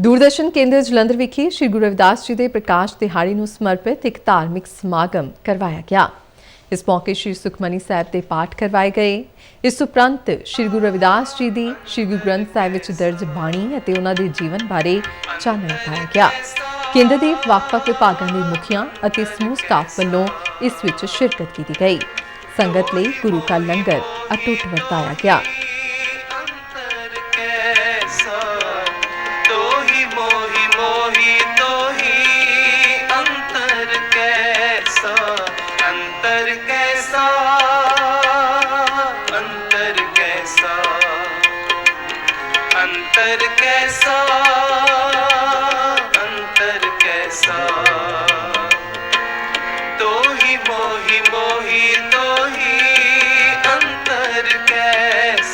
ਦੂਰਦਰਸ਼ਨ ਕੇਂਦਰ ਜਲੰਧਰ ਵਿਖੇ ਸ੍ਰੀ ਗੁਰੂ ਰਵਿਦਾਸ ਜੀ ਦੇ ਪ੍ਰਕਾਸ਼ ਦਿਹਾੜੀ ਨੂੰ ਸਮਰਪਿਤ ਇੱਕ ਧਾਰਮਿਕ ਸਮਾਗਮ ਕਰਵਾਇਆ ਗਿਆ। ਇਸ ਮੌਕੇ ਸ੍ਰੀ ਸੁਖਮਨੀ ਸਾਹਿਬ ਦੇ ਪਾਠ ਕਰਵਾਏ ਗਏ। ਇਸ ਉਪਰੰਤ ਸ੍ਰੀ ਗੁਰੂ ਰਵਿਦਾਸ ਜੀ ਦੀ ਸ੍ਰੀ ਗੁਰੂ ਗ੍ਰੰਥ ਸਾਹਿਬ ਵਿੱਚ ਦਰਜ ਬਾਣੀ ਅਤੇ ਉਹਨਾਂ ਦੇ ਜੀਵਨ ਬਾਰੇ ਚਾਨਣ ਪਾਇਆ ਗਿਆ। ਕੇਂਦਰ ਦੇ ਵੱਖ-ਵੱਖ ਵਿਭਾਗਾਂ ਦੇ ਮੁਖੀਆਂ ਅਤੇ ਸਮੂਹ ਸਟਾਫ ਵੱਲੋਂ ਇਸ ਵਿੱਚ ਸ਼ਿਰਕਤ ਕੀਤੀ ਗਈ। ਸੰਗਤ ਲਈ ਗੁਰੂ ਕਾ ਲੰਗਰ ਅਟੁੱਟ ਵਰਤਾਇਆ ਗਿਆ। कैसा अंतर कैसा अंतर कैसा अंतर कैसा तो ही मोही मोही तो ही अंतर कैसा